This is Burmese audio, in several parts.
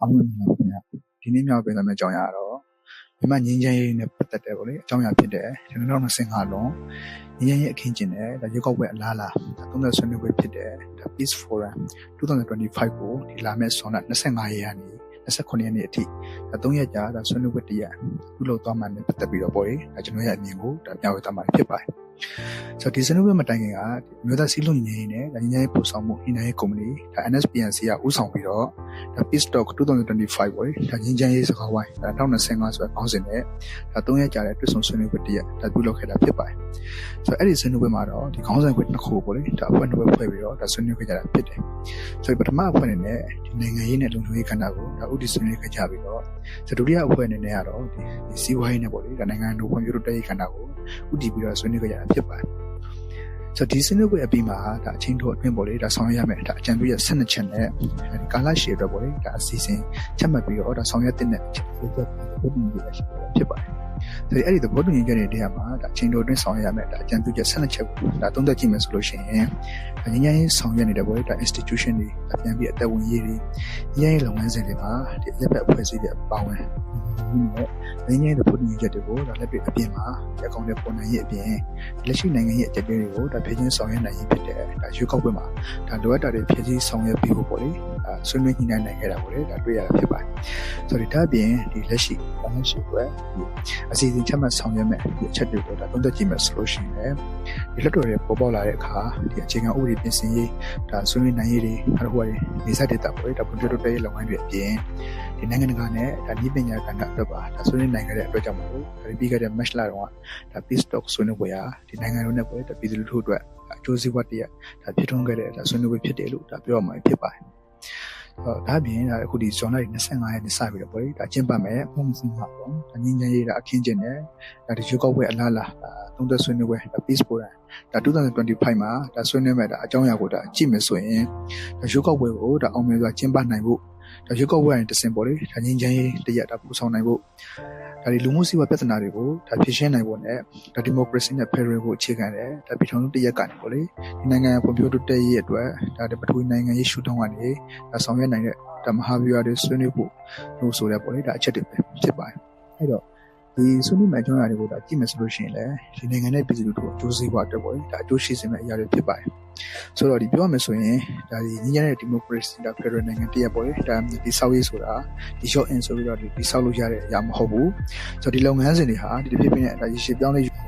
အားလုံးမင်္ဂလာပါခင်ဗျာဒီနေ့မြောက်ပေးသွားမယ့်အကြောင်းအရာတော့မြန်မာငင်းချမ်းရေးနဲ့ပတ်သက်တယ်ပေါ့လေအကြောင်းအရာဖြစ်တယ်2025လုံးငင်းချမ်းရေးအခင်းကျင်းတယ်ဒါရုပ်ောက်ပွဲအလားလားဒါသုံးသက်ဆွေးနွေးပွဲဖြစ်တယ်ဒါ Peace Forum 2025ကိုဒီလာမယ့်ဆောင်းလ25ရက်ကနေ29ရက်နေ့အထိဒါ3ရက်ကြာဒါဆွေးနွေးပွဲတရက်ပြုလုပ်သွားမှလည်းပတ်သက်ပြီးတော့ပေါ့လေဒါကျွန်တော်ရဲ့အမြင်ကိုဒါမျှဝေသွားမှာဖြစ်ပါတယ် ဆိုတော့ဒီစနစ်ဝဲမတိုင်ခင်ကမြို့သားစီးလုံးငင်းနေတယ်ငင်းရေးပို့ဆောင်မှုဟိနိုင်ရေးကုမ္ပဏီဒါ NSPNC ကဥဆောင်ပြီးတော့ဒါ Peace Talk 2025ပေါ့လေဒါငင်းချမ်းရေးစကားဝိုင်းဒါ2025ဆိုတဲ့ခေါင်းစဉ်နဲ့ဒါ3ရက်ကြာတဲ့တွေ့ဆုံဆွေးနွေးပွဲတရက်ဒါပြုလုပ်ခဲ့တာဖြစ်ပါတယ်ဆိုတော့အဲ့ဒီဆွေးနွေးပွဲမှာတော့ဒီခေါင်းစဉ်ခွင့်နှစ်ခုပေါ့လေဒါအဖွဲ့နှစ်ဖွဲ့ဖွဲ့ပြီးတော့ဒါဆွေးနွေးခဲ့ကြတာဖြစ်တယ်ဆိုတော့ပထမအဖွဲ့အနေနဲ့ဒီနိုင်ငံရေးနဲ့လုံခြုံရေးကဏ္ဍကိုဒါဥတီဆွေးနွေးခဲ့ကြပြီးတော့ဆိုဒုတိယအဖွဲ့အနေနဲ့ကတော့ဒီစီးပွားရေးနဲ့ပေါ့လေဒါနိုင်ငံတော်ဖွံ့ဖြိုးတိုးတက်ရေးကဏ္ဍကိုဥတီပြီးတော့ဆွေးနွေးခဲ့ကြတာဖြစ်ပါတယ်ဆိုတော့ဒီစနစ်ကိုအပြီးမှာဒါအချင်းတို့အတွင်းပေါ့လေဒါဆောင်ရွက်ရမယ်ဒါအကြံပြုရ12ချက်နဲ့ကာလရှည်အတွက်ပေါ့လေဒါအစီအစဉ်ချက်မှတ်ပြီးတော့ဒါဆောင်ရွက်တဲ့နဲ့ချက်ပြုတဲ့ပုံစံမျိုးဖြစ်ပါတယ်ဆိုတော့အဲ့ဒီသဘောတူညီချက်တွေထဲမှာဒါအချင်းတို့အတွင်းဆောင်ရွက်ရမယ်ဒါအကြံပြုချက်12ချက်ကိုဒါသုံးသပ်ကြည့်မယ်ဆိုလို့ရှိရင်အငြိမ်းရေးဆောင်ရွက်နေတဲ့ပေါ့လေဒါ institution တွေအပြန်ပြီးအသက်ဝင်ရေးတွေငြိမ်းရေးလုပ်ငန်းစဉ်တွေမှာဒီအရက်ဘက်အဖွဲ့အစည်းတွေပါဝင် နဲ့ငញ្ញရင်သဘောတူညီချက်တွေကိုဒါလက်တွေ့အပြင်မှာအကောင့်တွေပေါ်နိုင်ရေးအပြင်လက်ရှိနိုင်ငံရဲ့အကြက်တွေကိုဒါဖြည့်ချင်းဆောင်ရွက်နိုင်ရေးဖြစ်တယ်ဒါရွေးကောက်ပွဲမှာဒါလိုအပ်တာတွေဖြည့်ချင်းဆောင်ရွက်ပြီးဖို့ပေါ့လေအဲဆွေးနွေးညှိနှိုင်းနိုင်ခဲ့တာပေါ့လေဒါတွေ့ရတာဖြစ်ပါတယ်ဆိုတော့ဒါအပြင်ဒီလက်ရှိဘာမှရှိပွဲဒီအစီအစဉ်ချက်မှတ်ဆောင်ရွက်မဲ့ဒီအချက်တွေကိုဒါသုံးသပ်ကြည့်မယ်ဆိုလို့ရှိရင်ဒီလက်တော်တွေပေါ်ပေါက်လာတဲ့အခါဒီအခြေခံဥပဒေပြင်ဆင်ရေးဒါဆွေးနွေးနိုင်ရေးတွေနောက်တစ်ခုကနေစတဲ့တာပေါ့လေဒါပွန်ပြတိုတဲရေးလုပ်ငန်းတွေအပြင် ဒီနိုင်ငံတကာနဲ့ဒါဤပညာကဏ္ဍအတွက်ပါဒါဆွေးနွေးနိုင်ခဲ့တဲ့အတွက်ကြောင့်မလို့ဒါပြီးခဲ့တဲ့ match လာတော့ဒါ peace talk ဆွေးနွေးပွဲဟာဒီနိုင်ငံတော်နဲ့ပွဲဒါပြည်သူလူထုအတွက်အကျိုးစီးပွားတရက်ဒါဖြစ်ထွန်းခဲ့တဲ့ဒါဆွေးနွေးပွဲဖြစ်တယ်လို့ဒါပြောရမှာဖြစ်ပါတယ်ဟောဒါပြင်ဒါအခုဒီဇွန်လ25ရက်နေ့စပြီးတော့ပေါ့လေဒါကျင်းပမယ်ပုံစံမှာပေါ့ဒါငင်းငင်းရေးဒါအခင်းကျင်းတယ်ဒါဒီရုပ်ောက်ပွဲအလားလားဒါသုံးသက်ဆွေးနွေးပွဲဒါ peace forum ဒါ2025မှာဒါဆွေးနွေးမဲ့ဒါအကြောင်းအရာကိုဒါကြည့်မယ်ဆိုရင်ဒါရုပ်ောက်ပွဲကိုဒါအောင်မြင်စွာကျင်းပနိုင်ဖို့ ဒါရုပ်ောက်ပွဲရင်တစင်ပေါ့လေဒါငင်းငင်းရေးတရက်ဒါပူဆောင်နိုင်ဖို့ဒါဒီလူမှုစီးပွားပြဿနာတွေကိုဒါဖြေရှင်းနိုင်ဖို့နဲ့ဒါဒီမိုကရေစီနဲ့ဖက်ဒရယ်ကိုအခြေခံတယ်ဒါပြည်ထောင်စုတရက်ကနေပေါ့လေဒီနိုင်ငံရဲ့ဖွံ့ဖြိုးတိုးတက်ရေးအတွက်ဒါဒီပထဝီနိုင်ငံရေးရှုထောင့်ကနေဒါဆောင်ရွက်နိုင်တဲ့ဒါမဟာဗျူဟာတွေဆွေးနွေးဖို့လို့ဆိုတဲ့ပေါ့လေဒါအချက်တွေပဲဖြစ်ပါတယ်အဲ့တော့ ဒီဆွေးနွေးမယ့်အကြောင်းအရာတွေကိုဒါကြည့်မယ်ဆိုလို့ရှိရင်လည်းဒီနိုင်ငံနဲ့ပြည်သူတို့အကျိုးစီးပွားအတွက်ပေါ့လေဒါအကျိုးရှိစေမယ့်အရာတွေဖြစ်ပါတယ်ဆိုတော့ဒီပြောရမယ်ဆိုရင်ဒါဒီညီရတဲ့ဒီမိုကရေစီဒါဖက်ဒရယ်နိုင်ငံတရက်ပေါ့လေဒါဒီဆောက်ရေးဆိုတာဒီ short in ဆိုပြီးတော့ဒီဆောက်လို့ရတဲ့အရာမဟုတ်ဘူးဆိုတော့ဒီလုပ်ငန်းစဉ်တွေဟာဒီတစ်ဖြစ်ဖြစ်နဲ့ဒါရည်ရှိပြောင်းလဲယူတာတွေဖြစ်ပါတယ်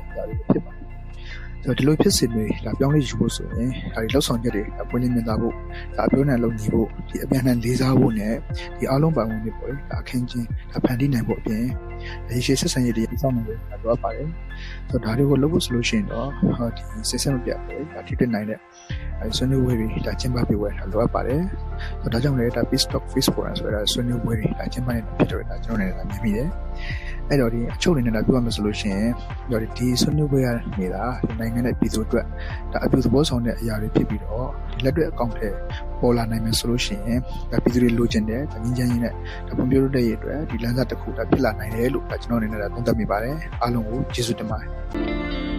ဆိုတော့ဒီလိုဖြစ်စဉ်တွေဒါပြောင်းလဲယူဖို့ဆိုရင်ဒါဒီလောက်ဆောင်ချက်တွေပွင့်လင်းမြင်သာဖို့ဒါပြောနေလုံညီဖို့ဒီအပြန်အလှန်လေးစားဖို့နဲ့ဒီအားလုံးပါဝင်နေပေါ့လေဒါအခင်းချင်းဒါဖန်တီးနိုင်ဖို့အပြင်ရည်ရှိဆက်ဆံရေးတွေစောင့်နေတယ်ဒါတော့ပါတယ်ဆိုတော့ဒါတွေကိုလုပ်ဖို့ဆိုလို့ရှိရင်တော့ဟောဒီစစ်ဆက်မပြတ်ပေါ့ဒါထိတွေ့နိုင်တဲ့အဲဆွေးနွေးပွဲတွေဒါကျင်းပပေးဝယ်တာလိုအပ်ပါတယ်ဆိုတော့ဒါကြောင့်လည်းဒါ Peace Talk Face Forum ဆိုတာဆွေးနွေးပွဲတွေဒါကျင်းပနေတာဖြစ်တော့ဒါကျွန်တော်လည်းမြင်မိတယ် အဲ့တော့ဒီအချုပ်အနေနဲ့ဒါပြောရမယ်ဆိုလို့ရှိရင်ပြောဒီဆွေးနွေးပွဲရနေတာဒီနိုင်ငံနဲ့ပြည်သူအတွက်ဒါအပြုသဘောဆောင်တဲ့အရာတွေဖြစ်ပြီးတော့ဒီလက်တွေ့အကောင့်ထဲပေါ်လာနိုင်မယ်ဆိုလို့ရှိရင်ဒါပြည်သူတွေလိုချင်တဲ့ငင်းချမ်းရင်းနဲ့ဒါဖွံ့ဖြိုးတိုးတက်ရေးအတွက်ဒီလမ်းစာတစ်ခုဒါဖြစ်လာနိုင်တယ်လို့ဒါကျွန်တော်အနေနဲ့ဒါသုံးသပ်မိပါတယ်အားလုံးကိုကျေးဇူးတင်ပါတယ်